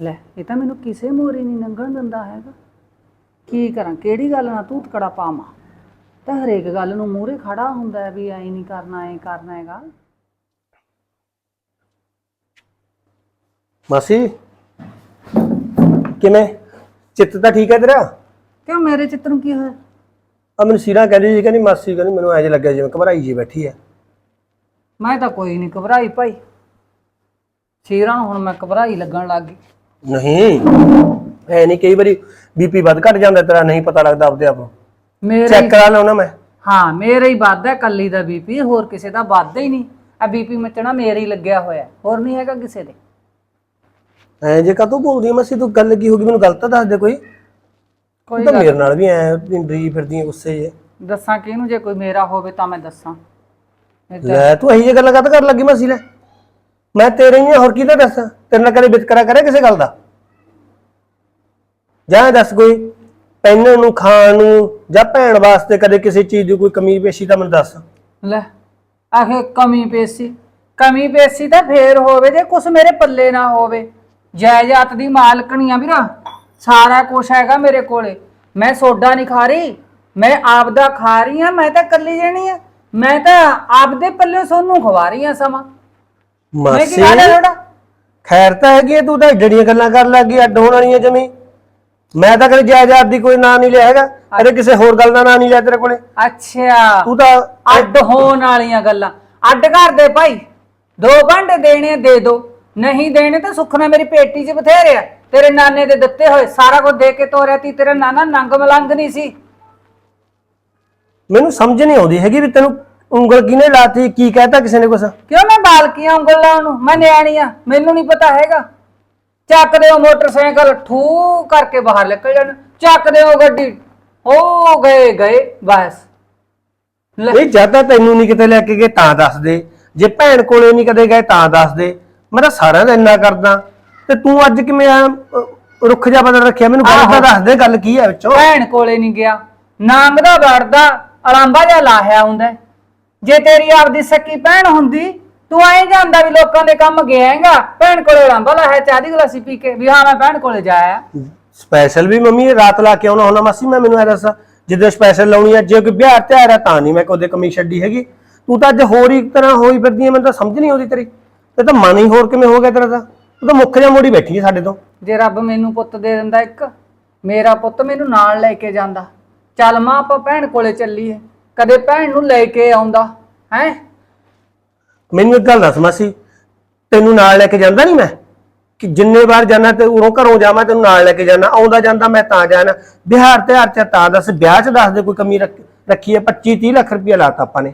ਲੈ ਇਹ ਤਾਂ ਮੈਨੂੰ ਕਿਸੇ ਮੋਰੀ ਨਹੀਂ ਲੰਘਣ ਦਿੰਦਾ ਹੈਗਾ। ਕੀ ਕਰਾਂ ਕਿਹੜੀ ਗੱਲ ਨਾਲ ਤੂੰ ਕੜਾ ਪਾਵਾਂ? ਤਾਂ ਹਰੇਕ ਗੱਲ ਨੂੰ ਮੂਹਰੇ ਖੜਾ ਹੁੰਦਾ ਹੈ ਵੀ ਐਂ ਨਹੀਂ ਕਰਨਾ ਐਂ ਕਰਨਾ ਹੈਗਾ। ਮਾਸੀ ਕਿਵੇਂ? ਚਿੱਤ ਤਾਂ ਠੀਕ ਹੈ ਤੇਰਾ? ਕਿਉਂ ਮੇਰੇ ਚਿੱਤ ਨੂੰ ਕੀ ਹੋਇਆ? ਆ ਮੈਨੂੰ ਸੀਰਾ ਕਹਿੰਦੀ ਸੀ ਕਹਿੰਦੀ ਮਾਸੀ ਕਹਿੰਦੀ ਮੈਨੂੰ ਐਂ ਜਿਹਾ ਲੱਗਿਆ ਜਿਵੇਂ ਘਬਰਾਈ ਜੀ ਬੈਠੀ ਹੈ ਮੈਂ ਤਾਂ ਕੋਈ ਨਹੀਂ ਘਬਰਾਈ ਭਾਈ। ਸ਼ੀਰਾਂ ਹੁਣ ਮੈਂ ਘਬਰਾਈ ਲੱਗਣ ਲੱਗ ਗਈ। ਨਹੀਂ। ਐ ਨਹੀਂ ਕਈ ਵਾਰੀ ਬੀਪੀ ਵੱਧ ਘਟ ਜਾਂਦਾ ਤੇਰਾ ਨਹੀਂ ਪਤਾ ਲੱਗਦਾ ਆਪਦੇ ਆਪ ਨੂੰ। ਮੇਰੇ ਚੈੱਕ ਕਰਾ ਲਿਆਉਣਾ ਮੈਂ। ਹਾਂ ਮੇਰੇ ਹੀ ਵੱਧਦਾ ਕੱਲੀ ਦਾ ਬੀਪੀ ਹੋਰ ਕਿਸੇ ਦਾ ਵੱਧਦਾ ਹੀ ਨਹੀਂ। ਆ ਬੀਪੀ ਮਚਣਾ ਮੇਰੇ ਹੀ ਲੱਗਿਆ ਹੋਇਆ ਹੋਰ ਨਹੀਂ ਹੈਗਾ ਕਿਸੇ ਦੇ। ਐ ਜੇ ਕਦੋਂ ਬੋਲਦੀ ਮਾਸੀ ਤੂੰ ਗੱਲ ਕੀ ਹੋ ਗਈ ਮੈਨੂੰ ਗਲਤ ਦੱਸ ਦੇ ਕੋਈ। ਕੋਈ ਤੂੰ ਮੇਰੇ ਨਾਲ ਵੀ ਐ ਡਰੀ ਫਿਰਦੀ ਗੁੱਸੇ ਜੇ। ਦੱਸਾਂ ਕਿਹਨੂੰ ਜੇ ਕੋਈ ਮੇਰਾ ਹੋਵੇ ਤਾਂ ਮੈਂ ਦੱਸਾਂ। ਲੈ ਤੂੰ ਇਹੀ ਜਿਹੀ ਗੱਲਾਂ ਕਰਨ ਲੱਗੀ ਮਾਸੀ ਲੈ। ਮੈਂ ਤੇਰੇ ਹੀ ਹੋਰ ਕਿਹਦਾ ਦੱਸਾਂ? ਤੇਰੇ ਨਾਲ ਕਦੇ ਵਿਤਕਰਾ ਕਰਿਆ ਕਿਸੇ ਗੱਲ ਦਾ? ਜਾਂ ਦੱਸ ਕੋਈ ਪਹਿਨਣ ਨੂੰ ਖਾਣ ਨੂੰ ਜਾਂ ਭੈਣ ਵਾਸਤੇ ਕਦੇ ਕਿਸੇ ਚੀਜ਼ ਦੀ ਕੋਈ ਕਮੀ ਪੇਸ਼ੀ ਤਾਂ ਮੈਨੂੰ ਦੱਸ। ਲੈ ਆਖੇ ਕਮੀ ਪੇਸੀ। ਕਮੀ ਪੇਸੀ ਤਾਂ ਫੇਰ ਹੋਵੇ ਜੇ ਕੁਛ ਮੇਰੇ ਪੱਲੇ ਨਾ ਹੋਵੇ। ਜਾਇਦਾਦ ਦੀ ਮਾਲਕਣੀ ਆ ਵੀਰਾ। ਸਾਰਾ ਕੁਛ ਹੈਗਾ ਮੇਰੇ ਕੋਲੇ। ਮੈਂ ਸੋਡਾ ਨਹੀਂ ਖਾ ਰਹੀ। ਮੈਂ ਆਪਦਾ ਖਾ ਰਹੀ ਆ ਮੈਂ ਤਾਂ ਕੱਲੀ ਜਣੀ ਆ। ਮੈਂ ਤਾਂ ਆਪਦੇ ਪੱਲੇ ਸੋਨੂੰ ਖਵਾ ਰਹੀ ਆ ਸਮਾਂ। ਮੈਂ ਕੀ ਮਾਸੀ ਥੋੜਾ ਖੈਰ ਤਾਂ ਹੈਗੀ ਹੈ, ਤੂੰ ਤਾਂ ਜੜੀਆਂ ਗੱਲਾਂ ਕਰਨ ਲੱਗੀ ਅੱਡ ਹੋਣ ਵਾਲੀਆਂ ਜਮੀ। ਮੈਂ ਤਾਂ ਕਦੇ ਜਾਇਦਾਦ ਦੀ ਕੋਈ ਨਾਂ ਨਹੀਂ ਲਿਆ ਹੈਗਾ ਅਰੇ ਕਿਸੇ ਹੋਰ ਗੱਲ ਦਾ ਨਾਂ ਨਹੀਂ ਲਿਆ ਤੇਰੇ ਕੋਲੇ। ਅੱਛਾ। ਤੂੰ ਤਾਂ ਅੱਡ ਹੋਣ ਵਾਲੀਆਂ ਗੱਲਾਂ। ਅੱਡ ਕਰ ਦੇ ਭਾਈ ਦੋ ਭਾਂਡੇ ਦੇਣੇ ਆ, ਦੇ ਦੋ। ਨਹੀਂ ਦੇਣੇ ਤਾਂ ਸੁੱਖ ਨਾਲ ਮੇਰੀ ਪੇਟੀ 'ਚ ਬਥੇਰੇ ਆ। ਤੇਰੇ ਨਾਨੇ ਦੇ ਦਿੱਤੇ ਹੋਏ ਸਾਰਾ ਕੁਝ ਦੇ ਕੇ ਤੋਰਿਆ ਤੀ ਤੇਰਾ ਨਾਨਾ ਨੰਗ ਮਲੰਗ ਨਹੀਂ ਸੀ। ਮੈਨੂੰ ਸਮਝ ਨਹੀਂ ਆਉਂਦੀ ਹੈਗੀ ਵੀ ਤੈਨੂੰ ਉਂਗਲ ਕਿਨੇ ਲਾਤੀ? ਕੀ ਕਹਿਤਾ ਕਿਸੇ ਨੇ ਕੁਛ? ਕਿਉਂ ਮੈਂ ਬਾਲਕੀਆਂ ਉਂਗਲ ਲਾਉਣ ਨੂੰ? ਮੈਂ ਨਿਆਣੀ ਆ ਮੈਨੂੰ ਨਹੀਂ ਪਤਾ ਹੈਗਾ। ਚੱਕ ਦਿਓ ਮੋਟਰਸਾਈਕਲ ਠੂ ਕਰਕੇ ਬਾਹਰ ਨਿਕਲ ਜਾਣ। ਚੱਕ ਦਿਓ ਗੱਡੀ। ਹੋ ਗਏ ਗਏ ਬਸ। ਲੈ। ਇਹ ਜ਼ਿਆਦਾ ਤੈਨੂੰ ਨਹੀਂ ਕਿਤੇ ਲੈ ਕੇ ਗਏ ਤਾਂ ਦੱਸ ਦੇ। ਜੇ ਭੈਣ ਕੋਲੇ ਨਹੀਂ ਕਦੇ ਗਏ ਤਾਂ ਦੱਸ ਦੇ। ਮੈਂ ਤਾਂ ਸਾਰਿਆਂ ਦਾ ਇੰਨਾ ਕਰਦਾ। ਤੇ ਤੂੰ ਅੱਜ ਕਿਵੇਂ ਆ ਰੁੱਖ ਜਾ ਬਦਲ ਰੱਖਿਆ? ਮੈਨੂੰ ਗੱਲ ਤਾਂ ਦੱਸ ਦੇ ਗੱਲ ਕੀ ਹੈ ਵਿੱਚੋਂ? ਭੈਣ ਕੋਲੇ ਨਹੀਂ ਗਿਆ। ਨਾਂਗ ਦਾ ਵੜਦਾ ਅਲਾਂਬਾ ਜਿਹਾ ਲਾਹਿਆ ਹੁੰਦਾ। ਹੈ। ਜੇ ਤੇਰੀ ਆਪਦੀ ਸੱਕੀ ਭੈਣ ਹੁੰਦੀ ਤੂੰ ਐਂ ਜਾਂਦਾ ਵੀ ਲੋਕਾਂ ਦੇ ਕੰਮ ਗਿਆਏਗਾ ਭੈਣ ਕੋਲੇ ਅਲਾਂਬਾ ਲਾਹਿਆ ਚਾਹ ਦੀ ਗਲਾਸੀ ਪੀ ਕੇ ਵੀ ਹਾਂ ਮੈਂ ਭੈਣ ਕੋਲੇ ਜਾਇਆ ਸਪੈਸ਼ਲ ਵੀ ਮੰਮੀ ਰਾਤ ਲਾ ਕੇ ਆਉਣਾ ਹੁੰਦਾ ਮਾਸੀ ਮੈਂ ਮੈਨੂੰ ਇਹ ਦੱਸ ਜਿੱਦੇ ਸਪੈਸ਼ਲ ਲਾਉਣੀ ਹੈ ਜੇ ਕੋਈ ਵਿਆਹ ਤਿਉਹਾਰ ਹੈ ਤਾਂ ਨਹੀਂ ਮੈਂ ਕੋਦੇ ਕਮੀ ਛੱਡੀ ਹੈਗੀ। ਤੂੰ ਤਾਂ ਅੱਜ ਹੋਰ ਹੀ ਤਰ੍ਹਾਂ ਹੋਈ ਫਿਰਦੀ ਹੈ ਮੈਨੂੰ ਤਾਂ ਸਮਝ ਨਹੀਂ ਆਉਂਦੀ ਤੇਰੀ। ਤੇ ਤਾਂ ਮਨ ਹੀ ਹੋਰ ਕਿਵੇਂ ਹੋ ਗਿਆ ਤੇਰਾ ਤਾਂ? ਤੂੰ ਤਾਂ ਮੁੱਖ ਜਾਂ ਮੋੜੀ ਬੈਠੀ ਹੈ ਸਾਡੇ ਤੋਂ। ਜੇ ਰੱਬ ਮੈਨੂੰ ਪੁੱਤ ਦੇ ਦਿੰਦਾ ਇੱਕ ਮੇਰਾ ਪੁੱਤ ਮੈਨੂੰ ਨਾਲ ਲੈ ਕੇ ਜਾਂਦਾ। ਚੱਲ ਮਾਂ ਆਪਾਂ ਭੈਣ ਕੋਲੇ ਚੱਲੀਏ। ਕਦੇ ਭੈਣ ਨੂੰ ਲੈ ਕੇ ਆਉਂਦਾ ਹੈ? ਮੈਨੂੰ ਇੱਕ ਗੱਲ ਦੱਸ ਮਾਸੀ ਤੈਨੂੰ ਨਾਲ ਲੈ ਕੇ ਜਾਂਦਾ ਨਹੀਂ ਮੈਂ? ਕਿ ਜਿੰਨੇ ਵਾਰ ਜਾਣਾ ਤੇ ਉਰੋਂ ਘਰੋਂ ਜਾਵਾਂ ਤੈਨੂੰ ਨਾਲ ਲੈ ਕੇ ਜਾਣਾ ਆਉਂਦਾ ਜਾਂਦਾ ਮੈਂ ਤਾਂ ਜਾਣਾ। ਬਿਹਾਰ ਤੇ ਹਰ ਚ ਤਾਂ ਦੱਸ ਵਿਆਹ ਚ ਦੱਸ ਦੇ ਕੋਈ ਕਮੀ ਰੱਖ- ਹੈ 25 30 ਲੱਖ ਰੁਪਇਆ ਲਾਤਾ ਆਪਾਂ ਨੇ।